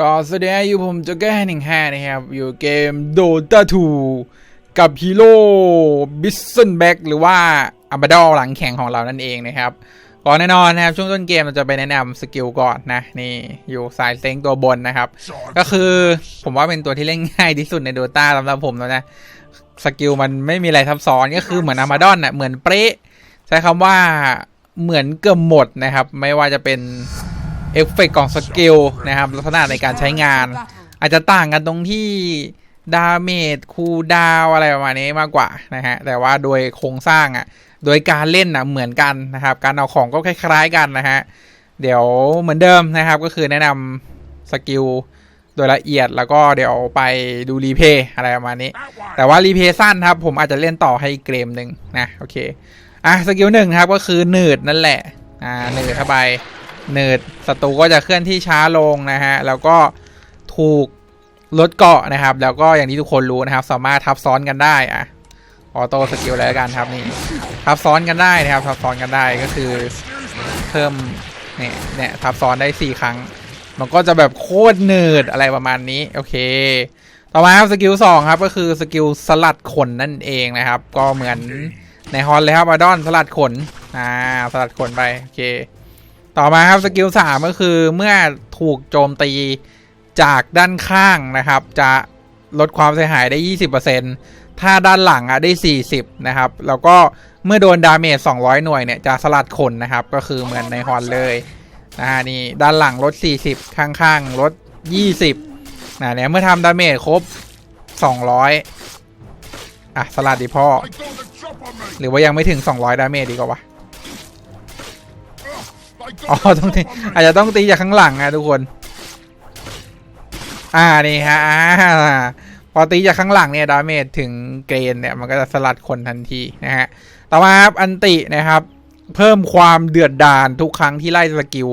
ก็แสดงอยู่ผมจะแก้หนึ่งห้านะครับ อยู่เกม Dota 2กับฮีโร่บิสเซนแบ็กหรือว่าอัมบดอหลังแข่งของเรานั่นเองนะครับก่อนแน่นอนนะครับ ช่วงต้นเกมเราจะไปแนะนำสกิลก่อนนะ นี่อยู่สายเซ็งตัวบนนะครับ ก็คือผมว่าเป็นตัวที่เล่นง่ายที่สุดใน Dota สำหรับผมแล้วนะสกิลมันไม่มีอะไรซับซ้อนก็คือเหมือนอามาดอนน่ะเหมือนเป๊ะใช้คำว่าเหมือนเกือบหมดนะครับ ไม่ว่าจะเป็น เอฟเฟกต์ของสกิลนะครับลักษณะในการใช้งาน อาจจะต่างกันตรงที่ดาเมจคูดาวอะไรประมาณนี้มากกว่านะฮะแต่ว่าโดยโครงสร้างอะโดยการเล่นอะเหมือนกันนะครับ การเอาของก็คล้าย ๆกันนะฮะเดี๋ยวเหมือนเดิมนะครับก็คือแนะนำสกิลโดยละเอียดแล้วก็เดี๋ยวไปดูรีเพย์อะไรประมาณนี้ แต่ว่ารีเพย์สั้นครับ ผมอาจจะเล่นต่อให้เกมหนึ่งนะโอเคอะสกิลหนึ่งครับก็คือหนืดนั่นแหละอ่าหนืดเข้าไป หนืดศัตรูก็จะเคลื่อนที่ช้าลงนะฮะ แล้วก็ถูกลดเกาะนะครับ แล้วก็อย่างที่ทุกคนรู้นะครับ สามารถทับซ้อนกันได้อะออโต้สกิลอะไรกันครับนี่ทับซ้อนกันได้นะครับ ทับซ้อนกันได้ก็คือเพิ่มเนี่ยเนี่ยทับซ้อนได้สี่ครั้ง มันก็จะแบบโคตรเนิร์ดอะไรประมาณนี้โอเค ต่อมาครับสกิลสองครับก็คือสกิลสลัดขนนั่นเองนะครับ ก็เหมือนในฮอนเลยครับอาดอนสลัดขนอ่าสลัดขนไปโอเค ต่อมาครับสกิลสามก็คือเมื่อถูกโจมตีจากด้านข้างนะครับ จะลดความเสียหายได้ 20%ถ้าด้านหลังอะได้ 40 นะครับ แล้วก็เมื่อโดนดาเมจ200 หน่วยเนี่ยจะสลัดขนนะครับ ก็คือเหมือนในฮอนเลยนะฮะนี่ด้านหลังลด 40 ข้างๆลด 20นะเนี่ยเมื่อทำดาเมจครบ 200 อะ สลัดดีพ่อ หรือว่ายังไม่ถึง 200 ดาเมจดีกว่าวะ อ๋อต้องตีอาจจะต้องตีจากข้างหลังนะทุกคน อ่านี่ฮะพอตีจากข้างหลังเนี่ยดาเมจถึงเกรนเนี่ยมันก็จะสลัดคนทันทีนะฮะต่อมาครับอันตินะครับเพิ่มความเดือดดาลทุกครั้งที่ไล่สกิล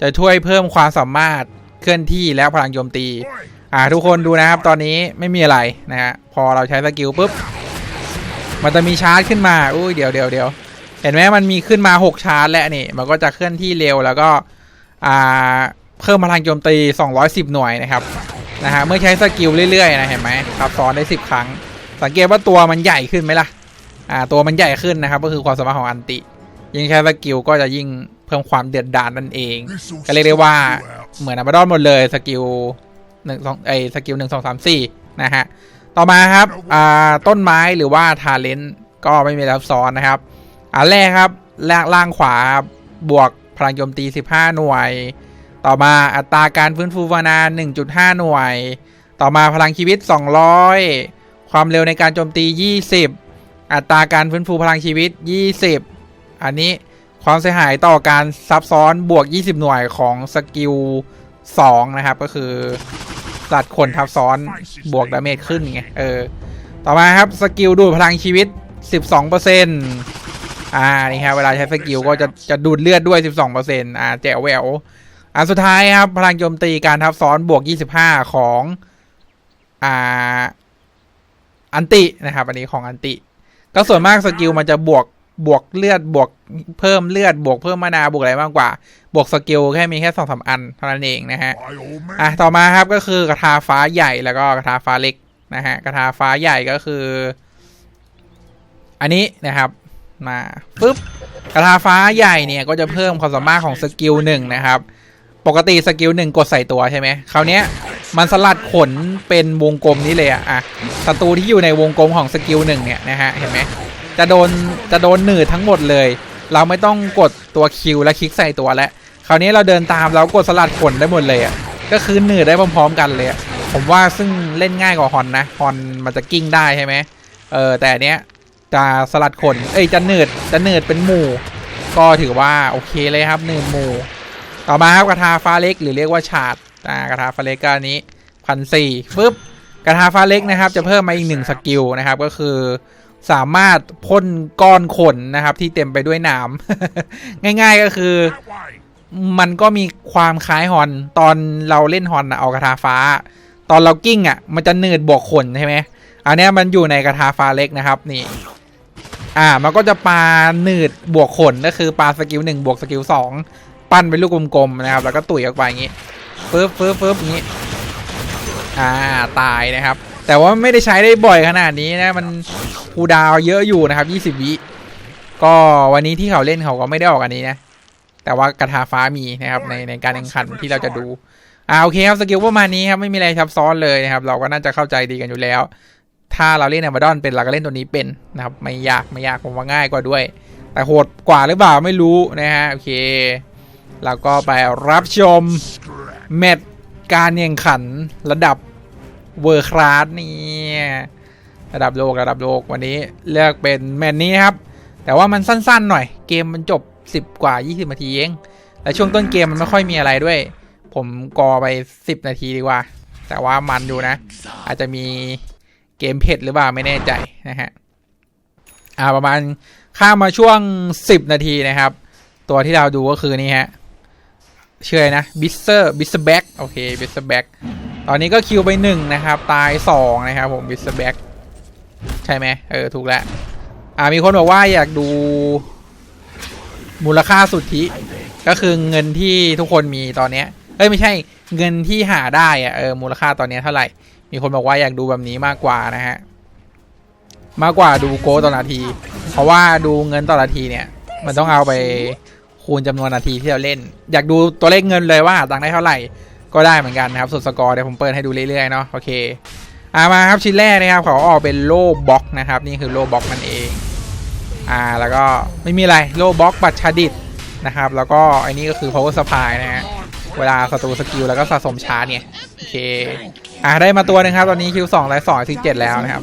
จะช่วยเพิ่มความสามารถเคลื่อนที่และพลังโจมตี อ่าทุกคนดูนะครับ ตอนนี้ไม่มีอะไรนะฮะพอเราใช้สกิลปุ๊บ มันจะมีชาร์จขึ้นมาอุ้ยเดี๋ยวเดี๋ยวเดี๋ยว เห็นไหมมันมีขึ้นมา 6 ชาร์จแล้วนี่ มันก็จะเคลื่อนที่เร็วแล้วก็เพิ่มพลังโจมตี 210 หน่วยนะครับนะฮะเมื่อใช้สกิลเรื่อยๆนะเห็นไหมทับซ้อนได้ 10 ครั้ง สังเกตว่าตัวมันใหญ่ขึ้นไหมล่ะอ่าตัวมันใหญ่ขึ้นนะครับ ก็คือความสามารถของอันติ ยิ่งใช้สกิลก็จะยิ่งเพิ่มความเดือดดาลนั่นเอง ก็เรียกได้ว่าเหมือนอามาดอนหมดเลยสกิลหนึ่งสองไอสกิลหนึ่งสองสามสี่นะฮะต่อมาครับอ่าต้นไม้หรือว่าทาเลนต์ก็ไม่มีรับซ้อนนะครับ อันแรกครับล่างล่างขวาครับบวกพลังโจมตี 15 หน่วย ต่อมาอัตราการฟื้นฟูมานา 1.5 หน่วย ต่อมาพลังชีวิต 200 ความเร็วในการโจมตี 20 อัตราการฟื้นฟูพลังชีวิต 20 อันนี้ความเสียหายต่อการซับซ้อนบวก 20 หน่วยของสกิล 2 นะครับ ก็คือสัดคนทับซ้อนบวกดาเมจขึ้นไงเออต่อมาครับสกิลดูดพลังชีวิต 12% อ่านี่ครับเวลาใช้สกิลก็จะจะดูดเลือดด้วย 12%อ่าแจ๋วแหววอันสุดท้ายครับ พลังโจมตีการทับซ้อนบวก 25 ของ อ่า อันตินะครับ อันนี้ของอันติ ก็ส่วนมากสกิลมันจะบวกบวกเลือดบวกเพิ่มเลือดบวกเพิ่มมานาบวกอะไรมากกว่า บวกสกิลแค่มีแค่สองสามอันเท่านั้นเองนะฮะอะต่อมาครับก็คือกระทาฟ้าใหญ่แล้วก็กระทาฟ้าเล็กนะฮะกระทาฟ้าใหญ่ก็คือ อันนี้นะครับ มาปุ๊บกระทาฟ้าใหญ่เนี่ยก็จะเพิ่มความสามารถของสกิลหนึ่งนะครับ ปกติสกิลหนึ่งกดใส่ตัวใช่ไหมคราวนี้มันสลัดขนเป็นวงกลมนี้เลยอะอะศัตรูที่อยู่ในวงกลมของสกิลหนึ่งเนี่ยนะฮะเห็นไหมจะโดนจะโดนหนืดทั้งหมดเลย เราไม่ต้องกดตัวคิวและคลิกใส่ตัวแล้วคราวนี้เราเดินตามแล้วกดสลัดขนได้หมดเลยอะก็คือหนืดได้พร้อมๆกันเลยผมว่าซึ่งเล่นง่ายกว่าฮอนนะฮอนมันจะกิ้งได้ใช่ไหมเออแต่เนี้ย จะสลัดขน เอ้ย จะหนืดจะหนืดเป็นหมู่ ก็ถือว่าโอเคเลยครับหนืดหมู่ ต่อมาครับกระทาฟ้าเล็กหรือเรียกว่าฉาดอ่ากระทาฟ้าเล็กก็อันนี้พันสี่ปึ๊บกระทาฟ้าเล็กนะครับจะเพิ่มมาอีกหนึ่งสกิลนะครับก็คือสามารถพ่นก้อนขนนะครับที่เต็มไปด้วยหนามง่าย ๆก็คือ มันก็มีความคล้ายฮอน ตอนเราเล่นฮอนอะเอากระทาฟ้า ตอนเรากิ้งอะ มันจะหนืดบวกขนใช่ไหมอันนี้มันอยู่ในกระทาฟ้าเล็กนะครับ นี่ อ่า มันก็จะปาหนืดบวกขนก็คือปาสกิลหนึ่งบวกสกิลสองปั้นเป็นลูกกลมๆนะครับ แล้วก็ตุ๋ยออกไปอย่างงี้ปึ๊บปึ๊บปึ๊บอย่างงี้ อ่าตายนะครับ แต่ว่าไม่ได้ใช้ได้บ่อยขนาดนี้นะ มันคูดาวเยอะอยู่นะครับ20วิก็วันนี้ที่เขาเล่นเขาก็ไม่ได้ออกอันนี้นะ แต่ว่ากระทาฟ้ามีนะครับในในการแข่งขันที่เราจะดูอ่าโอเคครับสกิลประมาณนี้ครับไม่มีอะไรซับซ้อนเลยนะครับ เราก็น่าจะเข้าใจดีกันอยู่แล้ว ถ้าเราเล่นอ b บ d ดอนเป็นเราก็เล่นตัวนี้เป็นนะครับ ไม่ยากไม่ยากผมว่าง่ายกว่าด้วย แต่โหดกว่าหรือเปล่าไม่รู้นะฮะโอเคเราก็ไปรับชมแมตช์การแข่งขันระดับเวอร์คลาสนี่ระดับโลกระดับโลกวันนี้เลือกเป็นแมตช์นี้ครับ แต่ว่ามันสั้นๆหน่อย เกมมันจบ 10 กว่า 20 นาทีเองและช่วงต้นเกมมันไม่ค่อยมีอะไรด้วย ผมกอไป 10 นาทีดีกว่า แต่ว่ามันดูนะ อาจจะมี เกมเผ็ดหรือเปล่าไม่แน่ใจนะฮะอ่าประมาณข้ามมาช่วง 10 นาทีนะครับ ตัวที่เราดูก็คือนี่ฮะเชื่อไรนะบิสเซอร์บิสแบ็กโอเคบิสแบ็กตอนนี้ก็คิวไปหนึ่งนะครับ ตายสองนะครับผมบิสแบ็กใช่ไหมเออ ถูกแล้วอ่ามีคนบอกว่าอยากดูมูลค่าสุทธิก็คือเงินที่ทุกคนมีตอนเนี้ยเอ้ยไม่ใช่เงินที่หาได้อะเออมูลค่าตอนเนี้ยเท่าไหร่ มีคนบอกว่าอยากดูแบบนี้มากกว่านะฮะ มากกว่าดูโกต่อนาที เพราะว่าดูเงินต่อนาทีเนี่ย มันต้องเอาไปคูณจำนวนนาทีที่เราเล่น อยากดูตัวเลขเงินเลยว่าตังได้เท่าไหร่ก็ได้เหมือนกันนะครับส่วนสกอร์เดี๋ยวผมเปิดให้ดูเรื่อยๆเนาะโอเคอ่ามาครับชิ้นแรกนะครับเขาออกเป็นโล่บล็อกนะครับ นี่คือโล่บล็อกนั่นเองอ่าแล้วก็ไม่มีอะไรโล่บล็อกบัตรชาดิตนะครับ แล้วก็ไอ้นี่ก็คือ power supply นะฮะเวลาศัตรูสกิลแล้วก็สะสมชาร์จเนี่ยโอเค อ่าได้มาตัวหนึงครับ ตอนนี้คิวสองไลท์สองซิกเจ็ดแล้วนะครับ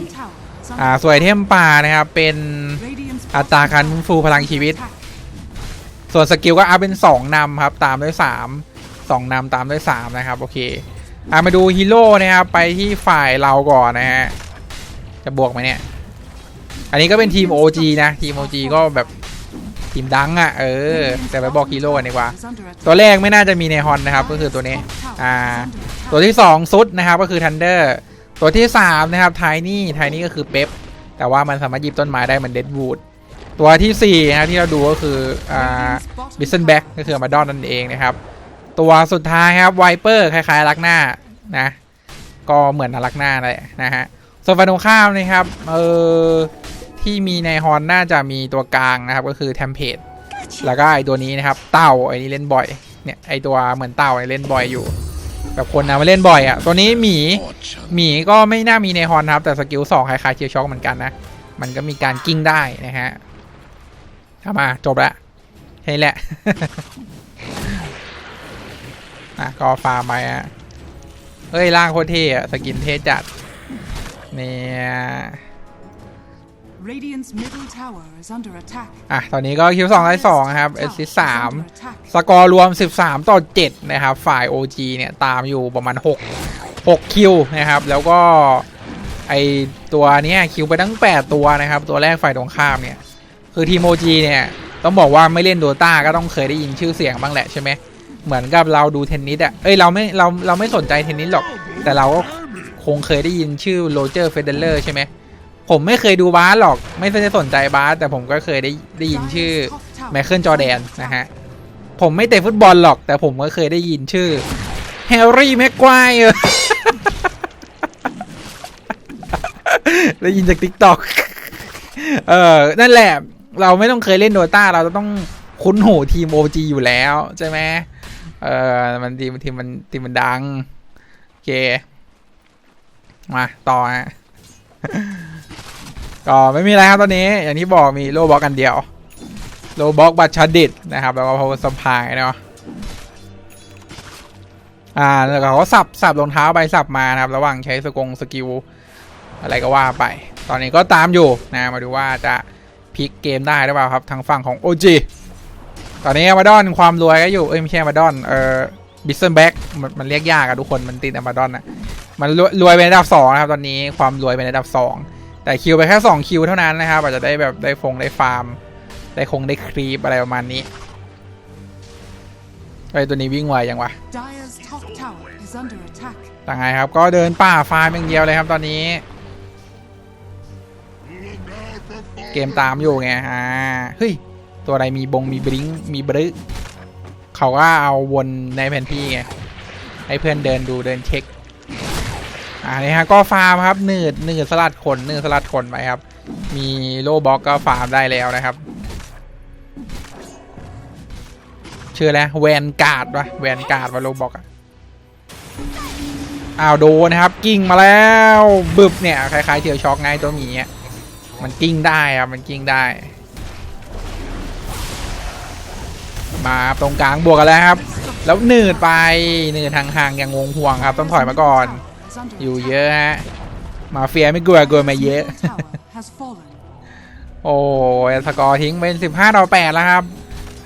อ่าสวยเทมป่านะครับ เป็นอัตราการฟื้นฟูพลังชีวิต ส่วนสกิลก็อัพเป็น2นำครับ ตามด้วย3 2นำตามด้วย3นะครับโอเคอ่ามาดูฮีโร่นะครับไปที่ฝ่ายเราก่อนนะฮะจะบวกไหมเนี่ย อันนี้ก็เป็นทีม OG นะทีม OG ก็แบบ ทีมดังอะ่ะเออแต่ไปบอกฮีโร่กันดีกว่า ตัวแรกไม่น่าจะมีในฮอนนะครับ ก็คือตัวนี้อ่าตัวที่ 2 ซุดนะครับก็คือทันเดอร์ตัวที่ 3 นะครับไทนี่ไทนี่ก็คือเป๊ปแต่ว่ามันสามารถหยิบต้นไม้ได้เหมือนเดดวูดตัวที่4นะครับที่เราดูก็คืออ่าบิสเซนแบ็กก็คือมาดอนนั่นเองนะครับ ตัวสุดท้ายครับไวเปอร์คล้ายๆลักหน้านะก็เหมือนลักหน้าเลยนะฮะส่วนฝั่งตรงข้ามนะครับเออ ที่มีในฮอนน่าจะมีตัวกลางนะครับ ก็คือเทมเพลแล้วก็ไอตัวนี้นะครับ เต่าไอนี้เล่นบ่อย เนี่ยไอตัวเหมือนเต่าเนี่ยเล่นบ่อยอยู่ แบบคนนะมาเล่นบ่อยอะ่ะ ตัวนี้หมีหมีก็ไม่น่ามีในฮอนครับ แต่สกิลสองคล้ายๆเชียร์ช็อคเหมือนกันนะ มันก็มีการกิ้งได้นะฮะเอามาจบละแค่นี้แหละอะก็ฟาร์มไปอะเฮ้ยร่างโคตรเท่อะสกินเท่จัดเนี่ย อะ ตอนนี้ก็คิวสองไลท์สองนะครับเอ Tower ซิ is สาม under attack. สกอร์รวม 13 ต่อ 7 นะครับ ฝ่าย OG เนี่ย ตามอยู่ประมาณ 6 6 คิวนะครับ แล้วก็ ไอตัวเนี้ยคิวไปตั้ง 8 ตัวนะครับ ตัวแรกฝ่ายตรงข้ามเนี่ย คือทีม OG เนี่ย ต้องบอกว่าไม่เล่นโดตาก็ต้องเคยได้ยินชื่อเสียงบ้างแหละใช่ไหม เหมือนกับเราดูเทนนิสอะ เอ้ย เราไม่ เรา เราไม่สนใจเทนนิสหรอก แต่เราก็คงเคยได้ยินชื่อโรเจอร์เฟเดเลอร์ใช่ไหม ผมไม่เคยดูบาสหรอก ไม่ได้สนใจบาสแต่ผมก็เคยได้ได้ยินชื่อ Dire's top tower ไมเคิลจอแดนนะฮะ ผมไม่เตะฟุตบอลหรอก แต่ผมก็เคยได้ยินชื่อแฮร์รี่แม็กควายเออได้ยินจากทิกตอกเออนั่นแหละ เราไม่ต้องเคยเล่นโดต้าเราจะต้องคุ้นหูทีมโอจีอยู่แล้วใช่ไหมเออมันทีมทีมมันทีมมันดัง โอเค มา ต่อฮะ ก็ไม่มีอะไรครับตอนนี้ อย่างที่บอกมีโลบ็อกกันเดียว โลบ็อกบัตชดิตนะครับ แล้วก็ power supply เนาะอ่าแล้วก็เขาสับสับรองเท้าไปสับมานะครับ ระหว่างใช้สกงสกิลอะไรก็ว่าไป ตอนนี้ก็ตามอยู่นะมาดูว่าจะพลิกเกมได้หรือเปล่าครับทางฝั่งของ OG ตอนนี้มาดอนความรวยก็อยู่เอ้ยไม่ใช่มาดอนเอ่อบิสเซนแบ็กมันมันเรียกยากอะทุกคนมันติดมาดอนอะมันรวยเป็นอันดับสองนะครับตอนนี้ความรวยเป็นอันดับสอง แต่คิวไปแค่สองคิวเท่านั้นนะครับอาจจะได้แบบได้ฟงได้ฟาร์ม ได้คงได้ครีปอะไรประมาณนี้ไอ้ยตัวนี้วิ่งไวยังวะ Dire's top tower is under attack. ต่างไงครับก็เดินป่าฟาร์มอย่างเดียวเลยครับตอนนี้ เกมตามอยู่ไงอ่าเฮ้ยตัวอะไรมีบงมีบริงมีบรึเขาก็เอาวนในแผนที่ไงให้เพื่อนเดินดูเดินเช็ค อ่านี่ฮะก็ฟาร์มครับหนืดหนืดสลัดขนหนืดสลัดขนไปครับ มีโลบ็อกก็ฟาร์มได้แล้วนะครับชื่ออะไรแวนการ์ดวะแวนการ์ดวะโลบ็อกอะอ้าวโดนนะครับ กิ้งมาแล้วบึบเนี่ยคล้ายๆเทียวช็อกไงตัวหมีอะมันกิ้งได้ครับมันกิ้งได้ มาตรงกลางบวกกันแล้วครับ แล้วหนืดไปหนืดห่างๆอย่างงงห่วงครับ ต้องถอยมาก่อน อยู่เยอะฮะ มาเฟียไม่กลัวกลัวมาเยอะ โอ้ยสกอร์ทิ้งเป็น 15 ต่อ 8 แล้วครับ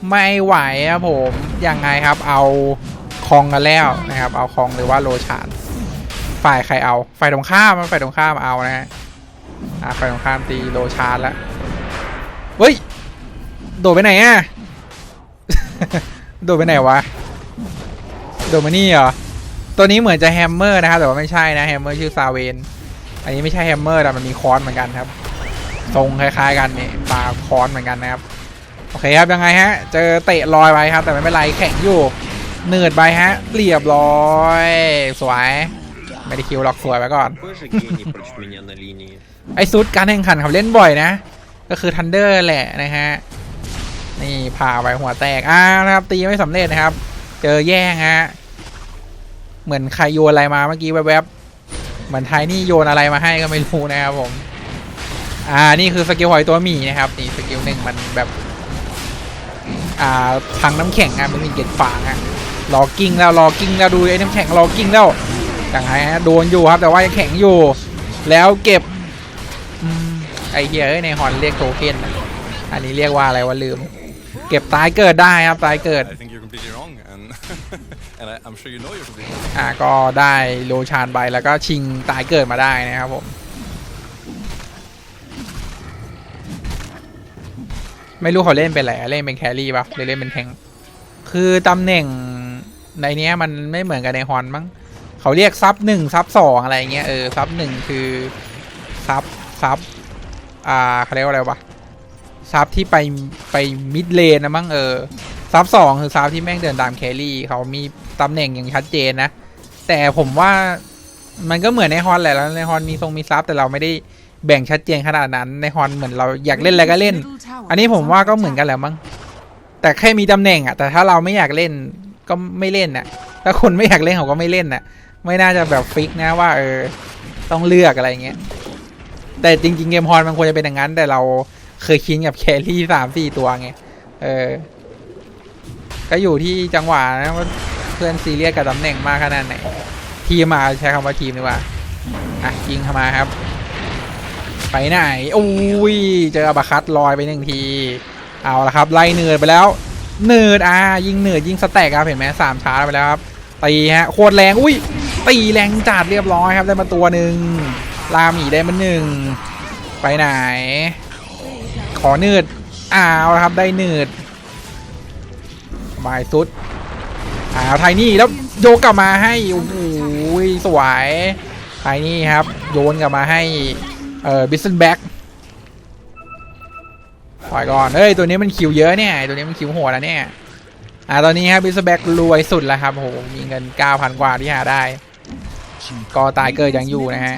ไม่ไหวครับผม ยังไงครับ เอาคองกันแล้วนะครับ เอาคองหรือว่าโลชาน ฝ่ายใครเอา ฝ่ายตรงข้ามฝ่ายตรงข้ามเอานะฮะฝ่ายตรงข้ามตีโลชานแล้ว เฮ้ย โดดไปไหนอะ โดดไปไหนวะ โดดมานี่เหรอ ตัวนี้เหมือนจะแฮมเมอร์นะครับ แต่ว่าไม่ใช่นะแฮมเมอร์ชื่อซาเวน อันนี้ไม่ใช่แฮมเมอร์แต่มันมีค้อนเหมือนกันครับ ทรงคล้ายๆกันนี่ปลาค้อนเหมือนกันนะครับ โอเคครับยังไงฮะ เจอเตะลอยไปครับ แต่ไม่เป็นไรแข็งอยู่เนืดไปฮะ เรียบร้อย สวย ไม่ได้คิวหรอกสวยไปก่อน ไอซุดการแข่งขันครับเล่นบ่อยนะ ก็คือทันเดอร์แหละนะฮะ นี่พาไปหัวแตกอ่านะครับ ตีไม่สำเร็จนะครับ เจอแย่งฮะ เหมือนใครโยนอะไรมาเมื่อกี้แวบๆเหมือนไทยนี่โยนอะไรมาให้ก็ไม่รู้นะครับผม อ่านี่คือสกิลหอยตัวหมีนะครับนี่สกิลหนึ่งมันแบบ อ่าพังน้ำแข็งอะมันมีเกล็ดฟางอะรอกิ้งแล้วรอกิ้งแล้วดูไอ้น้ำแข็งรอกิ้งแล้วอย่างไรฮะโดนอยู่ครับ แต่ว่ายังแข็งอยู่ แล้วเก็บอไอเฮียเอ้ยในฮอนเรียกโทเค็นอันนี้เรียกว่าอะไรวะลืม เก็บตายเกิดได้ครับตายเกิด I think you're completely wrong, and and I, I'm sure you know you're completely wrong. อ่าก็ได้โลชานไปแล้วก็ชิงตายเกิดมาได้นะครับผม ไม่รู้เขาเล่นเป็นอะไรอะเล่นเป็นแครี่ปะหรือเล่นเป็นแทงค์คือตำแหน่งในเนี้ยมันไม่เหมือนกับในฮอนมั้งเขาเรียกซับหนึ่งซับสองอะไรเงี้ยเออซับหนึ่งคือซับซับอ่าเขาเรียกว่าอะไรวะ ซับที่ไปไปมิดเลนนะมั้งเออซับสองคือซับที่แม่งเดินตามแครี่เขามีตำแหน่งอย่างชัดเจนนะ แต่ผมว่ามันก็เหมือนในฮอนแหละแล้วในฮอนมีทรงมีซับแต่เราไม่ได้แบ่งชัดเจนขนาดนั้นในฮอนเหมือนเราอยากเล่นอะไรก็เล่น อันนี้ผมว่าก็เหมือนกันแหละมั้งแต่แค่มีตำแหน่งอะแต่ถ้าเราไม่อยากเล่นก็ไม่เล่นน่ะ ถ้าคนไม่อยากเล่นเขาก็ไม่เล่นน่ะ ไม่น่าจะแบบฟิกนะว่าเออต้องเลือกอะไรเงี้ยแต่จริง ๆ เกมฮอนมันควรจะเป็นอย่างนั้น แต่เรา เคยชินกับแครี่สามสี่ตัวไง เออ ก็อยู่ที่จังหวะนะว่าเพื่อนซีเรียสกับตำแหน่งมากขนาดไหน ทีมมาใช้คำว่าทีมดีกว่า อะยิงเข้ามาครับ ไปไหนโอ้ย เจออับาคัตลอยไปหนึ่งที เอาละครับ ไล่เนืดไปแล้วเนืดอ่ายิงเนืดยิงสแต็กครับเห็นไหมสามชาร์จไปแล้วครับ ตีฮะโคตรแรง อุ้ย ตีแรงจัดเรียบร้อยครับได้มาตัวหนึ่งลามีได้มาหนึ่งไปไหน ขอเนืดอ้าวครับได้เนืดบายสุดอ้าวไทนี่แล้วโยกกลับมาให้โอ้โหสวยไทนี่ครับ โยนกลับมาให้เอ่อบิสเซนแบ็กปล่อยก่อนเฮ้ยตัวนี้มันคิวเยอะเนี่ยตัวนี้มันคิวโหดแล้วเนี่ยอ่าตอนนี้ครับบิสเซนแบ็กรวยสุดแล้วครับโอ้โหมีเงิน 9,000 กว่าที่หาได้ ก็ตายเกิดยังอยู่นะฮะ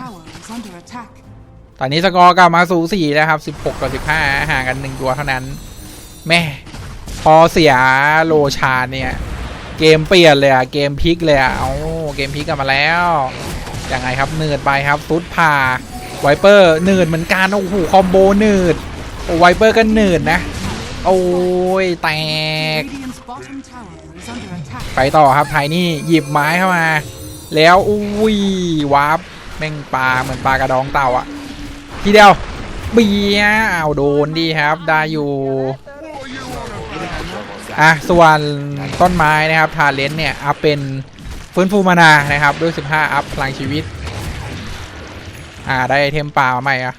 ตอนนี้สกอร์กลับมาสูสีแล้วครับ 16ต่อ15 ห่างกัน 1 ตัวเท่านั้น แม่ พอเสียโลชาเนี่ย เกมเปลี่ยนเลยอะเกมพลิกเลยอะเอาเกมพลิกกลับมาแล้วยังไงครับเนืดไปครับซุดผ่าไวเปอร์เนืดเหมือนกันโอ้โหคอมโบเนืดโอ้ไวเปอร์ก็เนืดนะ โอ้ยแตก ไปต่อครับไทนี่หยิบไม้เข้ามา แล้วอุ้ยวาร์ปแม่งปลาเหมือนปลากระดองเต่าอะ ทีเดียวเบียเอาวโดนดีครับ ได้อยู่ อะ ส่วนต้นไม้นะครับ ทาเลนเนี่ย อัพเป็นฟื้นฟูมานานะครับ ด้วย 15 อัพพลังชีวิต อ่า ได้ไอเทมป่ามาใหม่อะ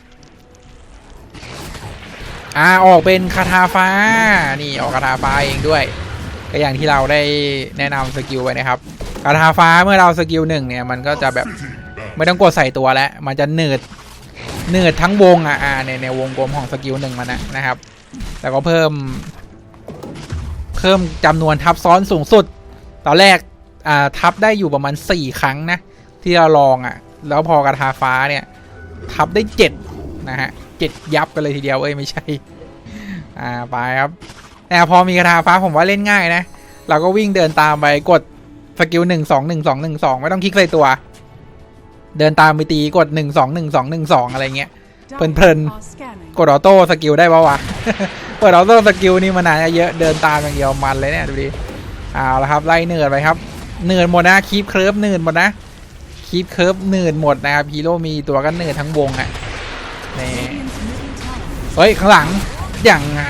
อ่า ออกเป็นคาถาฟ้า นี่ออกคาถาฟ้าเองด้วย ก็อย่างที่เราได้แนะนำสกิลไว้นะครับคาถาฟ้าเมื่อเราสกิลหนึ่งเนี่ย มันก็จะแบบไม่ต้องกดใส่ตัวแล้ว มันจะหนืด หนืดทั้งวงอะอ่าในในวงกลมของสกิลหนึ่งมันนะนะครับ แล้วก็เพิ่ม เพิ่มจำนวนทับซ้อนสูงสุด ตอนแรกอ่าทับได้อยู่ประมาณ 4 ครั้งนะ ที่เราลองอะ แล้วพอกระทาฟ้าเนี่ย ทับได้เจ็ดนะฮะเจ็ดยับกันเลยทีเดียวเอ้ยไม่ใช่ อ่าไปครับแต่พอมีกระทาฟ้าผมว่าเล่นง่ายนะ เราก็วิ่งเดินตามไปกดสกิลหนึ่งสองหนึ่งสองหนึ่งสองไม่ต้องคลิกใส่ตัว เดินตามไปตีกดหนึ่งสองหนึ่งสองหนึ่งสองอะไรเงี้ย Dire Pern-pern. are scanning. กดออโต้สกิลได้ปะวะเปิดออโต้สกิลนี่มันนานเยอะเดินตามอย่างเดียวมันเลยเนี่ยดูดิเอาละครับไล่เนืดไปครับเนืดหมดนะคีปเคิร์ฟเนืดหมดนะคีปเคิร์ฟเนืดหมดนะครับฮีโร่มีตัวก็เนืดทั้งวงอะนี่ Radiant's middle tower เฮ้ยข้างหลังอย่างไง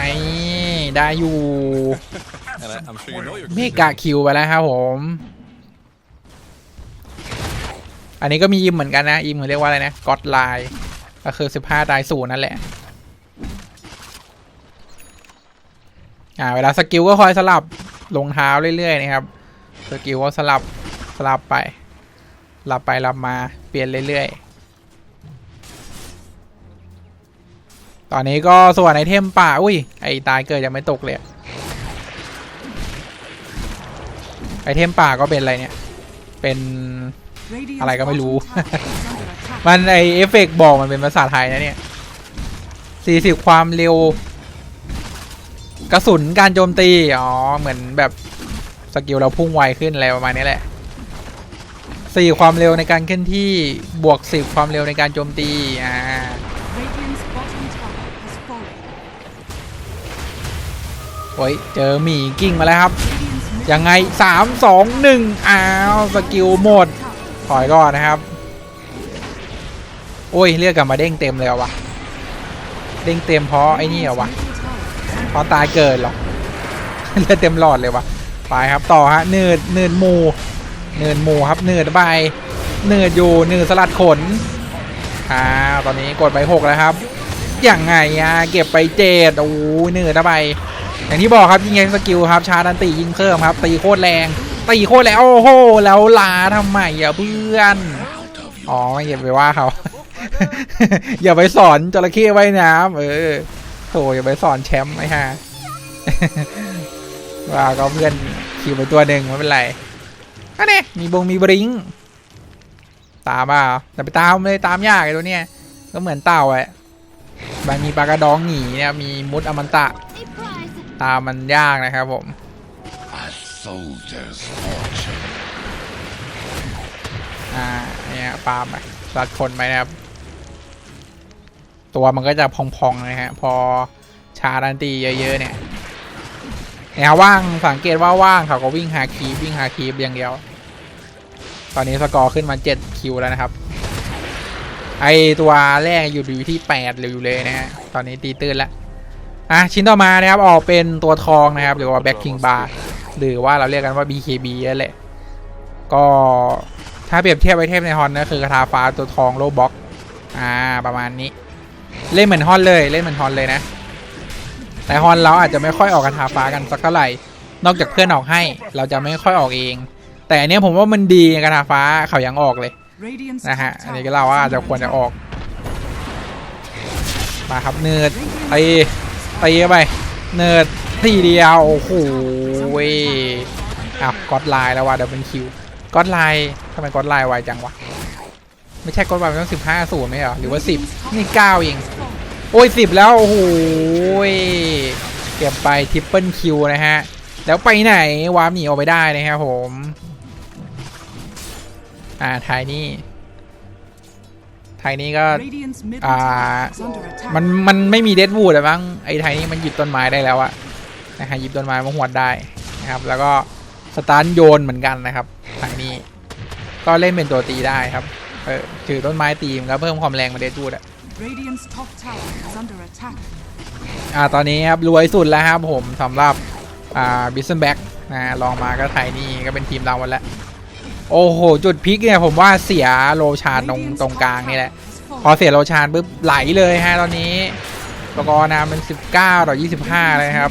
ได้อยู่ And I, I'm sure you know your เมกะคิวไปแล้วครับผม อันนี้ก็มียิมเหมือนกันนะยิมเขาเรียกว่าอะไรนะก็อดไลน์ก็คือสิบห้าตายศูนย์นั่นแหละอ่าเวลาสกิลก็คอยสลับลงเท้าเรื่อยๆนะครับสกิลก็สลับสลับไปสลับไปสลับมาเปลี่ยนเรื่อยๆ ตอนนี้ก็ส่วนไอเทมป่าอุ้ยไอตายเกิดยังไม่ตกเลยไอเทมป่าก็เป็นอะไรเนี่ยเป็น อะไรก็ไม่รู้ bottom tower is under attack. มันไอเอฟเฟกต์บอกมันเป็นภาษาไทยนะเนี่ยสี่สิบความเร็ว กระสุนการโจมตี อ๋อ เหมือนแบบสกิลเราพุ่งไวขึ้นอะไรประมาณนี้แหละสี่ความเร็วในการเคลื่อนที่บวกสิบความเร็วในการโจมตี อ่า Radiant's bottom tower has fallen. โอ้ย เจอหมีกิ้งมาแล้วครับ Radiant's middle ยังไงสามสองหนึ่งอ้าว สกิลหมด tower ถอยก่อนนะครับ โอ้ยเรียกกลับมาเด้งเต็มเลยเหรอวะ เด้งเต็มเพราะไอ้นี่เหรอวะ middle tower เพราะตายเกิดเหรอเลือดเต็มหลอดเลยวะไปครับต่อฮะเนืดเนืดหมูเนืดหมูครับเนืดใบเนืดอยู่เนืดสลัดขนอ่าตอนนี้กดไปหกแล้วครับอย่างไงอะเก็บไปเจ็ดโอ้ยเนืดไปอย่างที่บอกครับยิงไงสกิลครับชาร์ดันตียิงเพิ่มครับตีโคตรแรง ตีโคตรแล้วโอ้โหแล้วลาทำไมอะเพื่อนอ๋ออย่าไปว่าเขาอย่าไปสอนจระเข้ไว่ายน้ำเออโถอย่าไปสอนแชมป์ไอ้ห่าว่าก็เพื่อนคิวไปตัวหนึ่งไม่เป็นไรอันนี้มีบงมีบริงตามเปล่าแต่ไปตามเลยตามยากไอ้ตัวเนี้ยก็เหมือนเต่าแหละบางมีปลากระดองหนีเนี่ยมีมุดอมันตะ ตามมันยากนะครับผม soldier's fortune. อ่าเนี่ยปาล์มไปรัดคนไปนะครับ ตัวมันก็จะพองๆนะฮะ พอชาดันตีเยอะ ๆ เนี่ยเนี่ยว่างสังเกตว่าว่างเขาก็วิ่งหาคีบวิ่งหาคีบอย่างเดียว ตอนนี้สกอร์ขึ้นมา7คิวแล้วนะครับ ไอตัวแรกอยู่อยู่ที่8เลยอยู่เลยนะฮะ ตอนนี้ตีตื้นแล้วอะชิ้นต่อมานะครับออกเป็นตัวทองนะครับ หรือว่าแบ็คคิงบาร์ หรือว่าเราเรียกกันว่า BKB นั่นแหละ ก็ถ้าเปรียบเทียบไอเทมในฮอนก็คือกระทาฟ้าตัวทองโลบ็อกอ่าประมาณนี้ เล่นเหมือนฮอนเลยเล่นเหมือนฮอนเลยนะ แต่ฮอนเราอาจจะไม่ค่อยออกกระทาฟ้ากันสักเท่าไหร่ นอกจากเพื่อนออกให้เราจะไม่ค่อยออกเอง แต่อันเนี้ยผมว่ามันดีกระทาฟ้าเขายังออกเลย Radiant's นะฮะ top อันนี้ tower ก็เล่าว่า is อาจจะ under ควรจะ attack. ออกมาครับเนิร์ดตีตีเข้าไปเนิร์ดทีเดียวโอ้โห เว้ยอ้าวก็อดไลน์แล้วว่ะเดี๋ยวเป็นคิวก็อดไลน์ทำไมก็อดไลน์ไวจังวะ ไม่ใช่ก็อดไลน์มันต้องสิบห้าศูนย์ไหมเหรอ หรือว่าสิบนี่เก้าเอง โอ้ยสิบแล้ว โอ้โหเก็บไปทริปเปิลคิวนะฮะ แล้วไปไหนวาร์ปหนีออกไปได้นะครับผม อ่าไทยนี่ไทยนี่ก็ Radiant's middle อ่า tower is under attack. มัน มันไม่มีเดดวูดอะบ้างไอ้ไทยนี่มันหยิบต้นไม้ได้แล้วอะนะฮะ หยิบต้นไม้มาหวดได้ นะครับ แล้วก็สตาร์ทโยนเหมือนกันนะครับไทยนี่ก็เล่นเป็นตัวตีได้ครับ เออถือต้นไม้ตีมันก็เพิ่มความแรงมาเดดวูดอะ Radiant's top tower is under attack. อ่าตอนนี้ครับรวยสุดแล้วครับผมสำหรับอ่าบิสเซนแบ็กนะลองมาก็ไทยนี่ก็เป็นทีมเราหมดแล้วโอ้โห จุดพลิกเนี่ยผมว่าเสียโลชานตรง Radiant's ตรง top กลางนี่แหละ tower has พอ fallen. เสียโลชานปุ๊บไหลเลยฮะตอนนี้สกอร์นำเป็น19 ต่อ 25 เลยครับ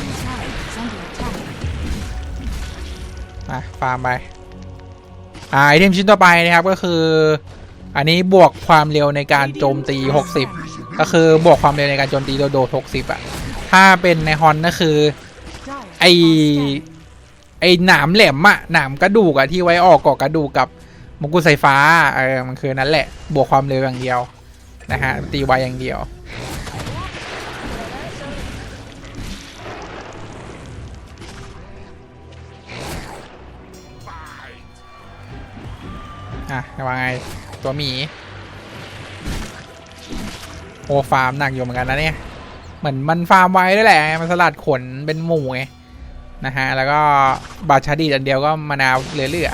มาฟาร์มไปอ่าไอเทมชิ้นต่อไปนะครับก็คือ อันนี้บวกความเร็วในการโจมตี 60 ก็คือบวกความเร็วในการโจมตีโดโด60อะถ้าเป็นในฮอนก็คือไอไอหนามแหลมอะหนามกระดูกอะที่ไว้ออกกาะกระดูกกับมงกุฎสายฟ้าเออมันคือนั้นแหละ บวกความเร็วอย่างเดียวนะฮะตีไวอย่างเดียว อะว่าไงตัวหมีโอฟาร์มหนักอยู่เหมือนกันนะเนี่ย เหมือนมันฟาร์มไว้ด้วยแหละ มันสลัดขนเป็นหมูไงนะฮะ แล้วก็บาชาดีดอันเดียวก็มานาวเหลือ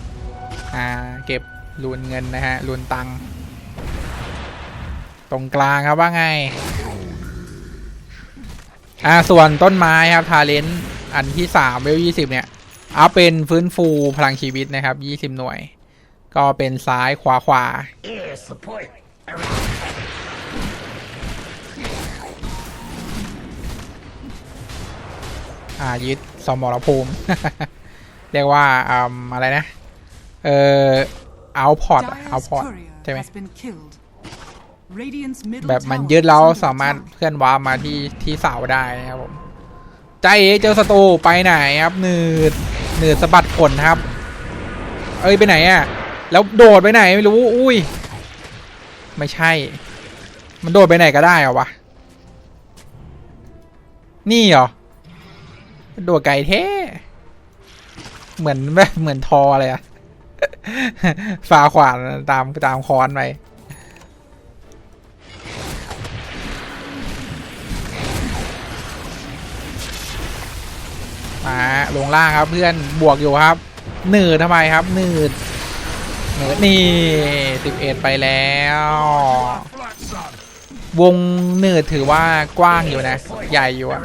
ๆอ่า เก็บรูนเงินนะฮะ รูนตัง ตรงกลางครับว่าไง อ่า ส่วนต้นไม้ครับ ทาเลนต์อันที่สามเวลยี่สิบเนี่ย เอาเป็นฟื้นฟูพลังชีวิตนะครับยี่สิบหน่วย ก็เป็นซ้ายขวาขวาอ่ายึดสมรภูมิ เรียกว่าอ่าอะไรนะ เอ่อเอาพอร์ตเอา Dire's พอร์ต courier ใช่ไหม has been killed. Radiant's middle แบบมัน tower ยึดแล้ว is under สามารถ attack. เคลื่อนว้าร์ปมาที่ที่เสาได้นะครับผมใจเอ๋เจอศัตรูไปไหนครับหนืดหนืดสะบัดขนครับ เอ้ยไปไหนอะ แล้วโดดไปไหนไม่รู้ อุ้ย ไม่ใช่ มันโดดไปไหนก็ได้เหรอวะ นี่เหรอ โดดไกลแท้เหมือนแบบเหมือนทอเลยอะฟ้าขวานตามตามค้อนไปมาลงล่างครับเพื่อนบวกอยู่ครับ หนืดทำไมครับ หนืด หนืดนี่สิบเอ็ดไปแล้ว วงหนืดถือว่ากว้างอยู่นะ ใหญ่อยู่อะ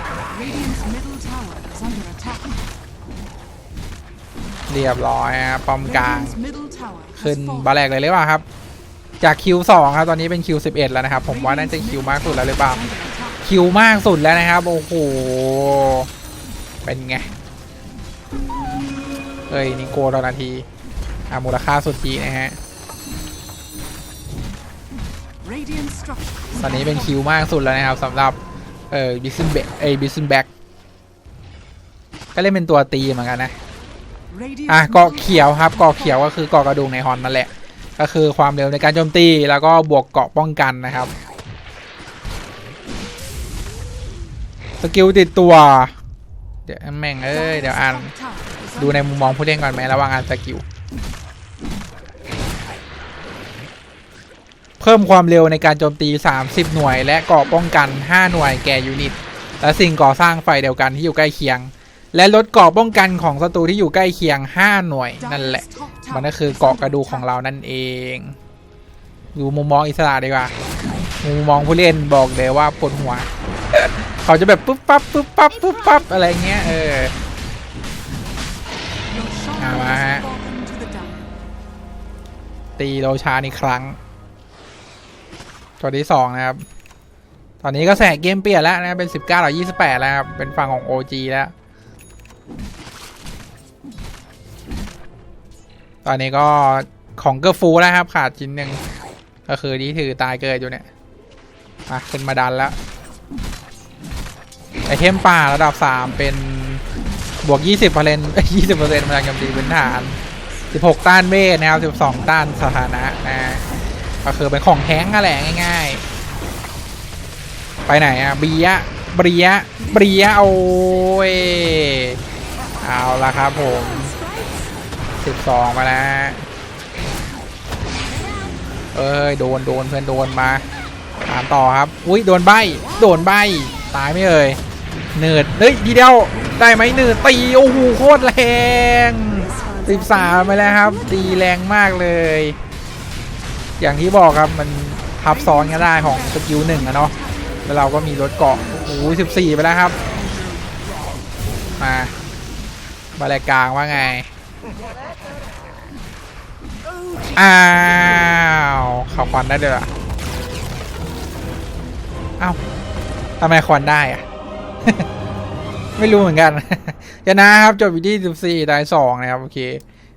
เรียบร้อยครับป้อมกลาง ขึ้นบาแรกเลยหรือเปล่าครับ จากคิวสองครับตอนนี้เป็นคิวสิบเอ็ดแล้วนะครับ ผมว่าน่าจะคิวมากสุดแล้วหรือเปล่าคิวมากสุดแล้วนะครับ โอ้โห เป็นไง เอ้ย นี่โกต่อนาที อะมูลค่าสุดทีนะฮะ Radiant structures ตอนนี้เป็นคิวมากสุดแล้วนะครับสำหรับเอ่อบิสเบเอ้บิสแบ็กก็เล่นเป็นตัวตีเหมือนกันนะ Radiant's อะ middle เกาะเขียวครับเกาะเขียวก็คือเกาะกระดูกในฮอนนั่นแหละ ก็คือความเร็วในการโจมตีแล้วก็บวกเกาะป้องกันนะครับสกิลติดตัว เดี๋ยวแม่งเอ้ยเดี๋ยวอ่าน top tower is ดูในมุมมองผู้เล่นก่อนไหมระหว่างอ่านสกิล เพิ่มความเร็วในการโจมตี 30 หน่วย และเกราะป้องกัน 5 หน่วยแก่ยูนิต และสิ่งก่อสร้างไฟเดียวกันที่อยู่ใกล้เคียง และลดเกราะป้องกันของศัตรูที่อยู่ใกล้เคียง 5 หน่วยนั่นแหละ มันก็คือเกาะกระดูของเรานั่นเอง ดูมุมมองอิสระดีกว่า มุมมองผู้เล่นบอกเลยว่าปวดหัว เขาจะแบบปุ๊บปั๊บปุ๊บปั๊บปุ๊บปั๊บอะไรเงี้ยเออ Your shadow Ah, has ah. fallen to the dire. ตีโลชานอีกครั้ง ตัวที่สองนะครับ ตอนนี้ก็แสกเกมเปลี่ยนแล้วนะเป็นสิบเก้าต่อยี่สิบแปดแล้วครับเป็นฝั่งของ OG แล้ว ตอนนี้ก็ของเกอร์ฟูแล้วครับ ขาดชิ้นหนึ่งก็คือที่ถือตายเกิดอยู่เนี่ยมาขึ้นมาดันแล้วไอเทมป่าระดับสามเป็นบวกยี่สิบเปอร์เซ็นต์ยี่สิบเปอร์เซ็นต์พลังโจมตีพื้นฐาน 16 ต้านเวทนะครับ 12 ต้านสถานะนะ ก็คือเป็นของแท้งนั่นแหละง่ายๆ ไปไหนอะเบียะเบียะเบียะโอ้ยเอาละครับผม12มาแล้วเอ้ยโดนโดนเพื่อนโดนมาตามต่อครับ อุ้ยโดนใบโดนใบตายไม่เอ่ยเนิร์ดเฮ้ยทีเดียวได้ไหมเนิร์ดตีโอ้โหโคตรแรงสิบสามไปแล้วครับ ตีแรงมากเลย อย่างที่บอกครับมันทับซ้อนกันได้ของสกิลหนึ่งอะเนาะแล้วเราก็มีรถเกาะโอ้โหสิบสี่ไปแล้วครับ มาบาลกลางว่าไง อ้าวเขาควันได้เลยเหรออ้าวทำไมควันได้อะไม่รู้เหมือนกันชนะครับ จบวิดี14ได้2นะครับ โอเค